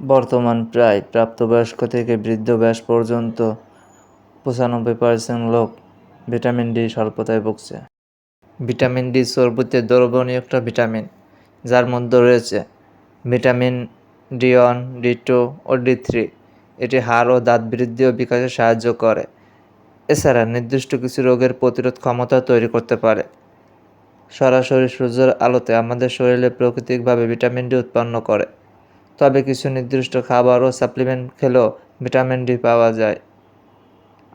বর্তমান প্রায় প্রাপ্তবয়স্ক থেকে বৃদ্ধ বয়স পর্যন্ত পঁচানব্বই পার্সেন্ট লোক ভিটামিন ডি স্বল্পতায় ভুগছে। ভিটামিন ডি চর্বিতে দ্রবণীয় একটা ভিটামিন, যার মধ্যে রয়েছে vitamin D one, D two ও ডি থ্রি। এটি হাড় ও দাঁত বৃদ্ধি ও বিকাশে সাহায্য করে। এছাড়া নির্দিষ্ট কিছু রোগের প্রতিরোধ ক্ষমতা তৈরি করতে পারে। সরাসরি সূর্যের আলোতে আমাদের শরীরে প্রাকৃতিকভাবে ভিটামিন ডি উৎপন্ন করে। তবে কিছু নির্দিষ্ট খাবার ও সাপ্লিমেন্ট খেলেও ভিটামিন ডি পাওয়া যায়।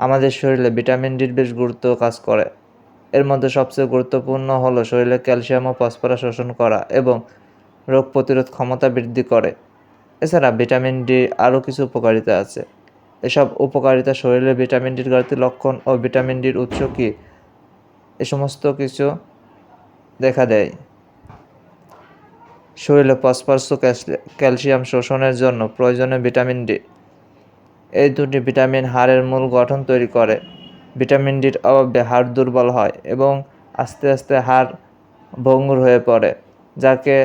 আমাদের শরীরে ভিটামিন ডির বেশ গুরুত্ব কাজ করে। এর মধ্যে সবচেয়ে গুরুত্বপূর্ণ হলো শরীরে ক্যালসিয়াম ও ফসফরাস শোষণ করা এবং রোগ প্রতিরোধ ক্ষমতা বৃদ্ধি করে। এছাড়া ভিটামিন ডি আরও কিছু উপকারিতা আছে। এসব উপকারিতা শরীরে ভিটামিন ডির ঘাটতির লক্ষণ ও ভিটামিন ডির উৎস কী? এ সমস্ত কিছু দেখা দেয়। শরীরে ফসফরাস ও ক্যালসিয়াম শোষণের জন্য প্রয়োজনীয় ভিটামিন ডি। এই দুটি ভিটামিন হাড়ের মূল গঠন তৈরি করে। ভিটামিন ডির অভাবে হাড় দুর্বল হয় এবং আস্তে আস্তে হাড় ভঙ্গুর হয়ে পড়ে, যাকে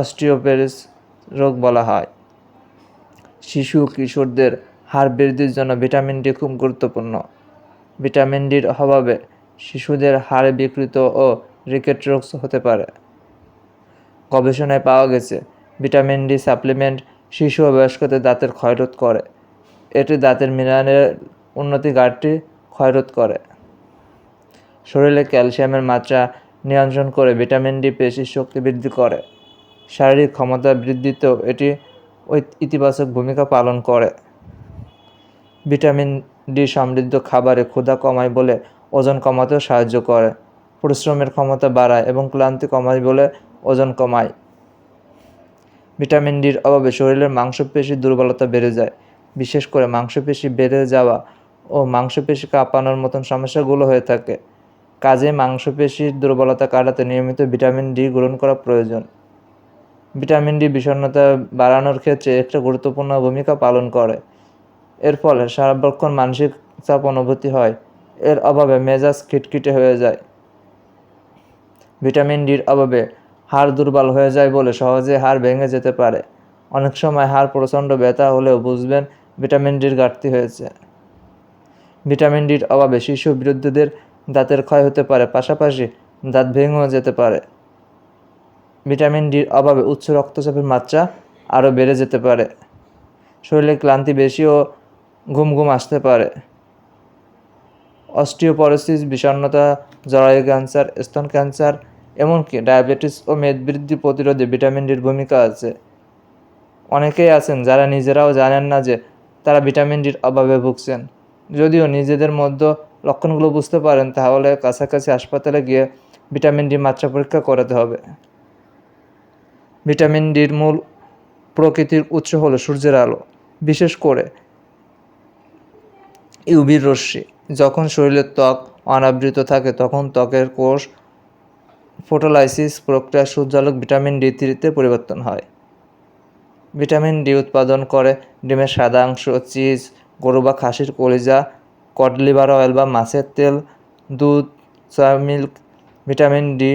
অস্টিওপেরিস রোগ বলা হয়। শিশু কিশোরদের হাড় বৃদ্ধির জন্য ভিটামিন ডি খুব গুরুত্বপূর্ণ। ভিটামিন ডির অভাবে শিশুদের হাড়ে বিকৃত ও রিকেট রোগ হতে পারে। গবেষণায় পাওয়া গেছে, ভিটামিন ডি সাপ্লিমেন্ট শিশু ও বয়স্কদের দাঁতের ক্ষয়রোধ করে। এটি দাঁতের মিনারের উন্নতি ঘাটতি ক্ষয়রোধ করে। শরীরে ক্যালসিয়ামের মাত্রা নিয়ন্ত্রণ করে ভিটামিন ডি পেশির শক্তি বৃদ্ধি করে। শারীরিক ক্ষমতা বৃদ্ধিতেও এটি ইতিবাচক ভূমিকা পালন করে। ভিটামিন ডি সমৃদ্ধ খাবারে ক্ষুধা কমায় বলে ওজন কমাতেও সাহায্য করে। পরিশ্রমের ক্ষমতা বাড়ায় এবং ক্লান্তি কমায় বলে ওজন কমায়। ভিটামিন ডির অভাবে শরীরের মাংসপেশি দুর্বলতা বেড়ে যায়। বিশেষ করে মাংসপেশি বেড়ে যাওয়া ও মাংসপেশি কাঁপানোর মতন সমস্যাগুলো হয়ে থাকে। কাজে মাংসপেশির দুর্বলতা কাটাতে নিয়মিত ভিটামিন ডি গ্রহণ করা প্রয়োজন। ভিটামিন ডি বিষণ্ণতা বাড়ানোর ক্ষেত্রে একটা গুরুত্বপূর্ণ ভূমিকা পালন করে। এর ফলে সারাক্ষণ মানসিক চাপ অনুভূতি হয়। এর অভাবে মেজাজ খিটখিটে হয়ে যায়। ভিটামিন ডির অভাবে হাড় দুর্বল হয়ে যায় বলে সহজে হাড় ভেঙে যেতে পারে। অনেক সময় হাড় প্রচণ্ড ব্যথা হলেও বুঝবেন ভিটামিন ডির ঘাটতি হয়েছে। ভিটামিন ডির অভাবে শিশু বিরুদ্ধদের দাঁতের ক্ষয় হতে পারে, পাশাপাশি দাঁত ভেঙেও যেতে পারে। ভিটামিন ডির অভাবে উচ্চ রক্তচাপের মাত্রা আরও বেড়ে যেতে পারে। শরীরে ক্লান্তি বেশি ও ঘুম ঘুম আসতে পারে। অস্টিওপরোসিস, বিষণ্ণতা, জরায়ু ক্যান্সার, স্তন ক্যান্সার এমনকি ডায়াবেটিস ও মেদবৃদ্ধি প্রতিরোধে ভিটামিন ডির ভূমিকা আছে। অনেকেই আছেন যারা নিজেরাও জানেন না যে তারা ভিটামিন ডির অভাবে ভুগছেন। যদিও নিজেদের মধ্যে লক্ষণগুলো বুঝতে পারেন, তাহলে কাছাকাছি হাসপাতালে গিয়ে ভিটামিন ডি মাত্রা পরীক্ষা করাতে হবে। ভিটামিন ডির মূল প্রকৃতির উৎস হলো সূর্যের আলো, বিশেষ করে ইউবির রশ্মি। যখন শরীরের ত্বক অনাবৃত থাকে, তখন ত্বকের কোষ ফোটোলাইসিস প্রক্রিয়া সূর্যালোক ভিটামিন ডি থ্রিতে পরিবর্তন হয়। ভিটামিন ডি উৎপাদন করে ডিমের সাদা অংশ, চিজ, গরু বা খাসির কলিজা, কড লিভার অয়েল বা মাছের তেল, দুধ সয়া মিল্ক, ভিটামিন ডি